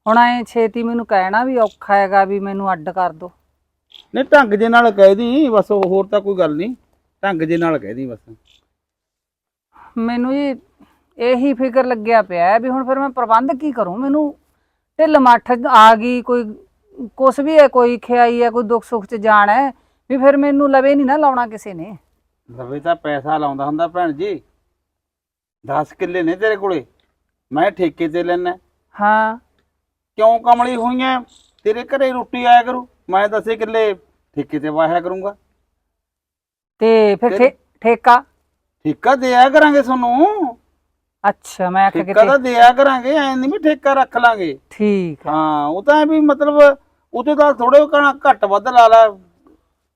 ਹੁਣ ਐ ਛੇਤੀ ਮੈਨੂੰ ਕਹਿਣਾ ਵੀ ਔਖਾ ਹੈਗਾ ਵੀ ਮੈਨੂੰ ਅੱਡ ਕਰ ਦੋ। ਨਹੀਂ ਢੰਗ ਜੇ ਨਾਲ ਕਹਿ ਦੀ ਬਸ ਹੋਰ ਤਾਂ ਕੋਈ ਗੱਲ ਨਹੀਂ। ਢੰਗ ਜੇ ਨਾਲ ਕਹਿ ਦੀ ਬਸ। ਮੈਨੂੰ ਜੀ ਇਹੀ ਫਿਕਰ ਲੱਗਿਆ ਪਿਆ ਹੈ ਵੀ ਹੁਣ ਫਿਰ ਮੈਂ ਪ੍ਰਬੰਧ ਕੀ ਕਰੂੰ? ਮੈਨੂੰ ਢਿੱਲ ਮੱਠ ਆ ਗਈ ਕੋਈ ਕੁਛ ਵੀ ਹੈ ਕੋਈ ਖਿਆਈ ਹੈ ਕੋਈ ਦੁੱਖ ਸੁੱਖ ਚ ਜਾਣਾ ਹੈ ਵੀ ਫਿਰ ਮੈਨੂੰ ਲਵੇ ਨਹੀਂ ਨਾ ਲਾਉਣਾ ਕਿਸੇ ਨੇ। ਰਵੇ ਤਾਂ ਪੈਸਾ ਲਾਉਂਦਾ ਹੁੰਦਾ ਭੈਣ ਜੀ। 10 ਕਿੱਲੇ ਨੇ ਤੇਰੇ ਕੋਲੇ ਮੈਂ ਠੇਕੇ ਤੇ ਲੈਣਾ ਹਾਂ। ਕਿਉਂ ਕਮਲੀ ਹੋਈਆਂ ਤੇਰੇ ਘਰੇ ਰੋਟੀ ਆਇਆ ਕਰੂ ਮੈਂ 10 ਕਿੱਲੇ ਠੇਕੇ ਤੇ ਵਾਹਿਆ ਕਰੂੰਗਾ। ਤੇ ਫਿਰ ਠੇ- ਠੇਕਾ? ਠੇਕਾ ਦਿਆ ਕਰਾਂਗੇ ਤੁਹਾਨੂੰ। ਅੱਛਾ ਮੈਂ ਆਖ ਠੇਕਾ ਕਿਤੇ ਤਾਂ ਦਿਆ ਕਰਾਂਗੇ ਐ ਨਹੀਂ ਵੀ ਠੇਕਾ ਰੱਖ ਲਾਂਗੇ। ਠੀਕ ਹੈ ਹਾਂ ਉਹ ਤਾਂ ਐਂ ਵੀ ਮਤਲਬ ਉਹਦੇ ਤਾਂ ਥੋੜੇ ਕਣਾ ਘੱਟ ਵੱਧ ਲਾ ਲਾ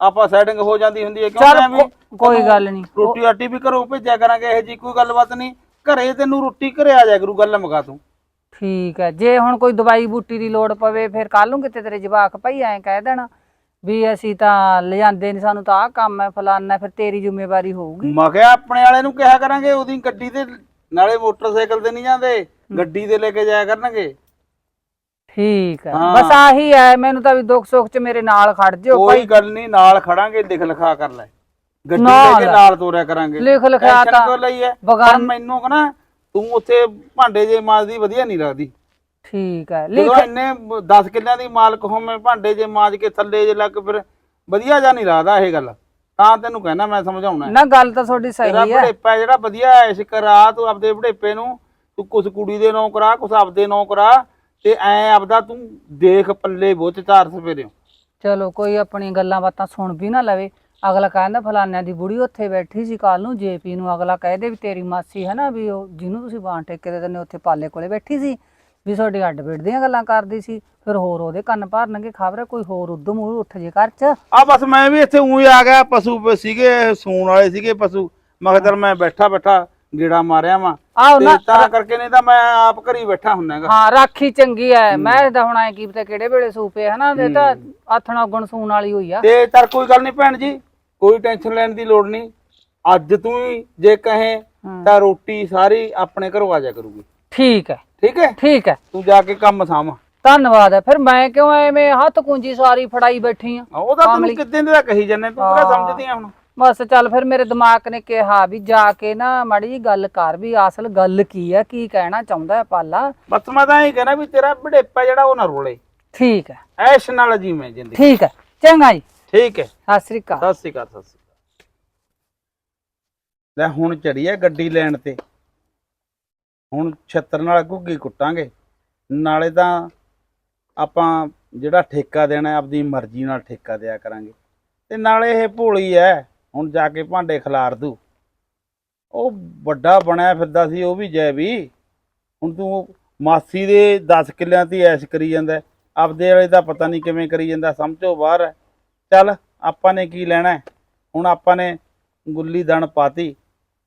ਆਪਾਂ ਸੈਟਿੰਗ ਹੋ ਜਾਂਦੀ ਹੁੰਦੀ ਹੈ ਕਿਉਂ ਚੱਲ ਐਂ ਵੀ ਕੋ- ਕੋਈ ਗੱਲ ਨਹੀਂ। ਰੋਟੀ ਆਟੀ ਵੀ ਘਰੋਂ ਭੇਜਿਆ ਕਰਾਂਗੇ ਇਹ ਜੀ ਕੋਈ ਗੱਲਬਾਤ ਨਹੀਂ। ਘਰੇ ਤੈਨੂੰ ਰੋਟੀ ਘਰੇ ਆ ਜਾਇਆ ਕਰੂ ਗੱਲ ਮੁਕਾ ਤੂੰ। ਠੀਕ ਹੈ ਜੇ ਹੁਣ ਕੋਈ ਦਵਾਈ ਬੂਟੀ ਦੀ ਲੋੜ ਪਵੇ ਫਿਰ ਕੱਲ ਨੂੰ ਕਿਤੇ ਤੇਰੇ ਜਵਾਕ ਭਾਈ ਐਂ ਕਹਿ ਦੇਣਾ ਵੀ ਅਸੀਂ ਤਾਂ ਲਿਜਾਂਦੇ ਨਹੀਂ ਸਾਨੂੰ ਤਾਂ ਆਹ ਕੰਮ ਹੈ ਫਲਾਨਾ ਹੈ, ਫਿਰ ਤੇਰੀ ਜ਼ਿੰਮੇਵਾਰੀ ਹੋਊਗੀ। ਮੈਂ ਕਿਹਾ ਆਪਣੇ ਵਾਲੇ ਨੂੰ ਕਿਹਾ ਕਰਾਂਗੇ ਉਹਦੀ ਗੱਡੀ ਤੇ ਨਾਲੇ ਮੋਟਰਸਾਈਕਲ ਤੇ ਨਹੀਂ ਜਾਂਦੇ ਗੱਡੀ ਤੇ ਲੈ ਕੇ ਜਾਇਆ ਕਰਨਗੇ। ਠੀਕ ਹੈ ਹਾਂ। ਬਸ ਆਹੀ ਹੈ ਮੈਨੂੰ ਤਾਂ ਵੀ ਦੁੱਖ ਸੁੱਖ ਚ ਮੇਰੇ ਨਾਲ ਖੜ ਜਿਓ ਕੋਈ ਭਾਈ। ਗੱਲ ਨਹੀਂ ਨਾਲ ਖੜਾਂਗੇ ਲਿਖ ਲਿਖਾ ਕਰ ਲੈ। ਗੱਡੀ ਨਾਲ। ਲੈ ਕੇ ਨਾਲ। ਤੋਰਿਆ ਕਰਾਂਗੇ। ਲਿਖ ਲਿਖਾ Tension ਤਾਂ ਕਿਉਂ ਲਈ ਹੈ ਬਗਾਨ- ਪਰ ਮੈਨੂੰ ਕਹਣਾ ਤੂੰ ਉੱਥੇ ਭਾਂਡੇ ਜੇ ਮਾਜਦੀ ਵਧੀਆ ਨਹੀਂ ਲੱਗਦੀ। ਠੀਕ ਹੈ ਜਦੋਂ ਲਿਖ ਇੰਨੇ 10 ਕਿੱਲਿਆਂ ਦੀ ਮਾਲਕ ਹੋਵੇਂ ਭਾਂਡੇ ਜੇ ਮਾਜ ਕੇ ਥੱਲੇ ਜੇ ਲੱਗ ਫਿਰ ਵਧੀਆ ਜਾਂ ਨਹੀਂ ਲੱਗਦਾ ਇਹ ਗੱਲ। ਤਾਂ ਤੈਨੂੰ ਕਹਿਣਾ ਮੈਂ ਸਮਝਾਉਣਾ ਨਾ ਗੱਲ ਤਾਂ ਤੁਹਾਡੀ ਤੇਰਾ ਸਹੀ ਹੈ। ਭੜੇਪਾ ਜਿਹੜਾ ਵਧੀਆ ਐਸ਼ ਕਰਾ ਤੂੰ ਆਪਦੇ ਭੜੇਪੇ ਨੂੰ ਤੂੰ ਕੁਛ ਕੁੜੀ ਦੇ ਨਾਂ ਕਰਾ ਕੁਛ ਆਪਦੇ ਨਾਂ ਕਰਾ ਤੇ ਐ ਆਪਦਾ ਤੂੰ ਦੇਖ ਪੱਲੇ ਬੁੱਝ ਚਾਰ ਸਵੇਰੇ। ਚਲੋ ਕੋਈ ਆਪਣੀ ਗੱਲਾਂ ਬਾਤਾਂ ਸੁਣ ਵੀ ਨਾ ਲਵੇ। ਅਗਲਾ ਕਹਿੰਦਾ ਫਲਾਨਿਆਂ ਦੀ ਬੁੜੀ ਉੱਥੇ ਬੈਠੀ ਸੀ ਕੱਲ ਨੂੰ ਜੇਪੀ ਨੂੰ ਅਗਲਾ ਕਹਦੇ ਵੀ ਤੇਰੀ ਮਾਸੀ ਹੈ ਨਾ ਵੀ ਉਹ ਜਿਹਨੂੰ ਤੁਸੀਂ ਬਾਣ ਠੇਕੇ ਦੇ ਦਿੰਦੇ ਉੱਥੇ ਪਾਲੇ ਕੋਲੇ ਬੈਠੀ ਸੀ। ਵੀ ਤੁਹਾਡੀ ਅੱਡ ਬਿੱਡ ਦੀਆਂ ਗੱਲਾਂ ਕਰਦੀ ਸੀ ਫਿਰ ਹੋਰ ਉਹਦੇ ਕੰਨ ਭਰਨਗੇ ਖਬਰ ਕੋਈ ਹੋਰ ਉਦੋਂ ਮੂੰਹ ਉੱਠ ਜੇ ਘਰ 'ਚ। ਆ ਬਸ ਮੈਂ ਵੀ ਇੱਥੇ ਉਹੀ ਆ ਗਿਆ ਪਸ਼ੂ ਪ- ਸੀਗੇ ਸੂਣ ਵਾਲੇ ਸੀਗੇ ਪਸ਼ੂ। ਮੈਂ ਕਿਹਾ ਚੱਲ ਮੈਂ ਬੈਠਾ ਬੈਠਾ ਗੇੜਾ ਮਾਰਿਆ ਵਾਂ। ਆਹ ਤੇ ਤਾਂ ਕਰਕੇ ਨਹੀਂ ਤਾਂ ਮੈਂ ਆਪ ਘਰੀ ਬੈਠਾ ਹੁੰਨਾਗਾ ਹਾਂ ਰਾਖੀ ਚੰਗੀ ਐ। ਮੈਂ ਤਾਂ ਹੁਣ ਐ ਕੀ ਪਤਾ ਕਿਹੜੇ ਵੇਲੇ ਸੂਪੇ ਹਨਾ? ਇਹ ਤਾਂ ਆਥਣਾ ਗੁਣ ਸੂਣ ਵਾਲੀ ਹੋਈ ਆ। ਤੇ ਚੱਲ ਕੋਈ ਗੱਲ ਨਹੀਂ ਭੈਣ ਜੀ ਕੋਈ ਟੈਨਸ਼ਨ ਲੈਣ ਦੀ ਲੋੜ ਨਹੀਂ। ਅੱਜ ਤੂੰ ਹੀ ਜੇ ਕਹੇ ਤਾਂ ਰੋਟੀ ਸਾਰੀ ਆਪਣੇ ਘਰੋਂ ਆ ਜਾ ਕਰੂਗੀ। ਠੀਕ ਹੈ। ਠੀਕ ਹੈ? ਠੀਕ ਹੈ। ਤੂੰ ਜਾ ਕੇ ਕੰਮ ਸਾਂਭ। ਧੰਨਵਾਦ ਹੈ। ਫਿਰ ਮੈਂ ਕਿਉਂ ਐਵੇਂ ਹੱਥ ਕੁੰਜੀ ਸਾਰੀ ਫੜਾਈ ਬੈਠੀ ਆ? ਉਹਦਾ ਤੈਨੂੰ ਕਿੱਦਾਂ ਦਾ ਕਹੀ ਜਾਂਦੇ ਤੂੰ ਕਿਹੜਾ ਸਮਝਦੀ ਆ ਹੁਣ? ਬਸ ਚੱਲ ਫਿਰ ਮੇਰੇ ਦਿਮਾਗ ਨੇ ਕਿਹਾ ਵੀ ਜਾ ਕੇ ਨਾ ਮਾੜੀ ਜੀ ਗੱਲ ਕਰ ਵੀ ਅਸਲ ਗੱਲ ਕੀ ਹੈ ਕੀ ਕਹਿਣਾ ਚਾਹੁੰਦਾ ਹੈ ਪਾਲਾ। ਬਸ ਮੈਂ ਤਾਂ ਇਹ ਕਹਿਣਾ ਵੀ ਤੇਰਾ ਬੜੇਪਾ ਜਿਹੜਾ ਉਹ ਨਾ ਰੋਲੇ। ਠੀਕ ਹੈ। ਐਸ਼ ਨਾਲ ਜੀ ਮੈਂ ਜ਼ਿੰਦਗੀ। ਠੀਕ ਹੈ। ਚੰਗਾ ਜੀ। ਠੀਕ ਹੈ। ਸਤਿ ਸ੍ਰੀ ਅਕਾਲ। ਸਤਿ ਸ਼੍ਰੀ ਅਕਾਲ ਸਤਿ ਸ਼੍ਰੀ ਅਕਾਲ। ਲੈ ਹੁਣ ਚੜੀ ਆ ਗੱਡੀ ਲੈਣ ਤੇ। ਹੁਣ ਛੱਤਰ ਨਾਲ ਘੁੱਗੀ ਕੁੱਟਾਂਗੇ। ਨਾਲੇ ਤਾਂ ਆਪਾਂ ਜਿਹੜਾ ਠੇਕਾ ਦੇਣਾ ਆਪਦੀ ਮਰਜ਼ੀ ਨਾਲ ਠੇਕਾ ਦਿਆ ਕਰਾਂਗੇ। ਤੇ ਨਾਲੇ ਇਹ ਭੋਲੀ ਐ ਹੁਣ ਜਾ ਕੇ ਭਾਂਡੇ ਖਿਲਾਰ ਦੂ। ਉਹ ਵੱਡਾ ਬਣਿਆ ਫਿਰਦਾ ਸੀ, ਉਹ ਵੀ ਜੈ ਵੀ ਹੁਣ ਤੂੰ ਮਾਸੀ ਦੇ 10 ਕਿੱਲਿਆਂ ਤੇ ਐਸ਼ ਕਰੀ ਜਾਂਦਾ ਆਪਦੇ ਵਾਲੇ ਦਾ ਪਤਾ ਨਹੀਂ ਕਿਵੇਂ ਕਰੀ ਜਾਂਦਾ, ਸਮਝੋ ਬਾਹਰ। ਹੈ ਚੱਲ, ਆਪਾਂ ਨੇ ਕੀ ਲੈਣਾ ਹੁਣ ਆਪਾਂ ਨੇ ਗੁੱਲੀ ਦਣ ਪਾਤੀ।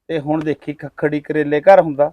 ਤੇ ਹੁਣ ਦੇਖੀ ਖੱਖੜੀ ਕਰੇਲੇ ਘਰ ਹੁੰਦਾ।